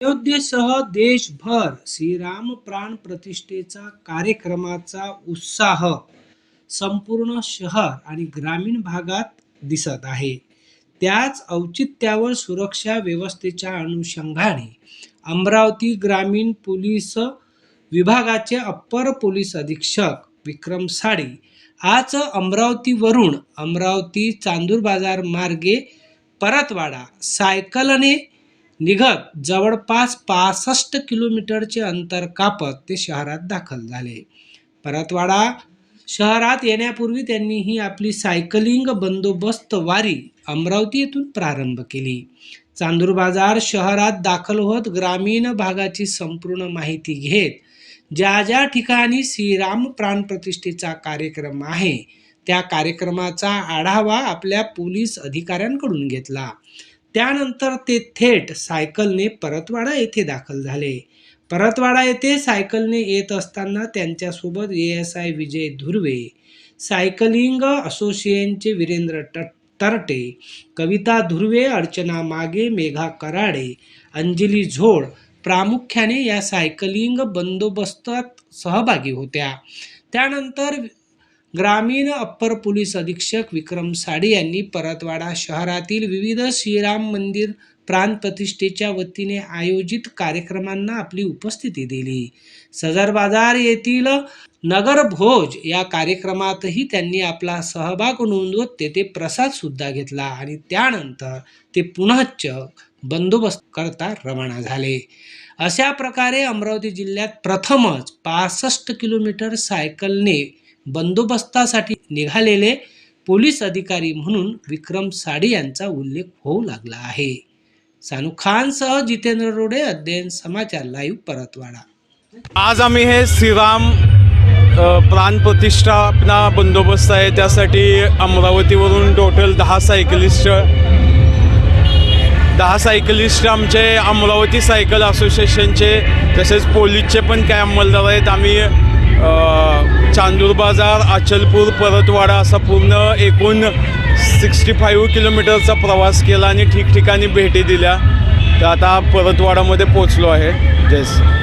अयोध्येसह देशभर श्रीराम प्राण प्रतिष्ठेचा कार्यक्रमाचा उत्साह संपूर्ण शहर आणि ग्रामीण भागात दिसत आहे. त्याच औचित्यावर सुरक्षा व्यवस्थेच्या अनुषंगाने अमरावती ग्रामीण पोलीस विभागाचे अप्पर पोलीस अधीक्षक विक्रम साडी आज अमरावतीवरून अमरावती चांदूर बाजार मार्गे परतवाडा सायकलने निघत जवळपास पासष्ट किलोमीटरचे अंतर कापत ते शहरात दाखल झाले. परतवाडा शहरात येण्यापूर्वी त्यांनी ही आपली सायकलिंग बंदोबस्त वारी अमरावती येथून प्रारंभ केली. चांदूर बाजार शहरात दाखल होत ग्रामीण भागाची संपूर्ण माहिती घेत ज्या ज्या ठिकाणी श्रीराम प्राण प्रतिष्ठेचा कार्यक्रम आहे त्या कार्यक्रमाचा आढावा आपल्या पोलीस अधिकाऱ्यांकडून घेतला. त्यानंतर ते थेट सायकलने परतवाडा येथे दाखल झाले. परतवाडा येथे सायकलने येत असताना त्यांच्यासोबत A S I Vijay Dhurve cycling असोसिएशनचे वीरेंद्र ट तरटे कविता धुर्वे अर्चना मागे मेघा कराडे अंजली झोड प्रामुख्याने या सायकलिंग बंदोबस्तात सहभागी होत्या. त्यानंतर ग्रामीण अप्पर पोलीस अधीक्षक विक्रम साडे यांनी परतवाडा शहरातील विविध श्रीराम मंदिर प्राण प्रतिष्ठेच्या वतीने आयोजित कार्यक्रमांना आपली उपस्थिती दिली. सदर बाजार येथील नगर भोज या कार्यक्रमातही त्यांनी आपला सहभाग नोंदवत तेथे प्रसाद सुद्धा घेतला आणि त्यानंतर ते पुनश्च बंदोबस्त करता रवाना झाले. अशा प्रकारे अमरावती जिल्ह्यात प्रथमच पासष्ट किलोमीटर सायकलने बंदोबस्तासाठी निघालेले पोलीस अधिकारी म्हणून विक्रम साडे यांचा उल्लेख होऊ लागला आहे. सानू खानसह जितेंद्र रोडे अध्ययन समाचार लाईव्ह परतवाडा. आज आम्ही हे श्रीराम प्राण प्रतिष्ठापना बंदोबस्त आहे. त्यासाठी अमरावतीवरून टोटल दहा सायकलिस्ट दहा सायकलिस्ट आमचे अमरावती सायकल असोसिएशनचे तसेच पोलीसचे पण काय अंमलदार आहेत. आम्ही चांदूर बाजार अचलपूर परतवाडा असा पूर्ण एकूण सिक्स्टी फाईव्ह किलोमीटरचा प्रवास केला आणि ठिकठिकाणी भेटी दिल्या. तर आता परतवाडामध्ये पोचलो आहे. जय श्री-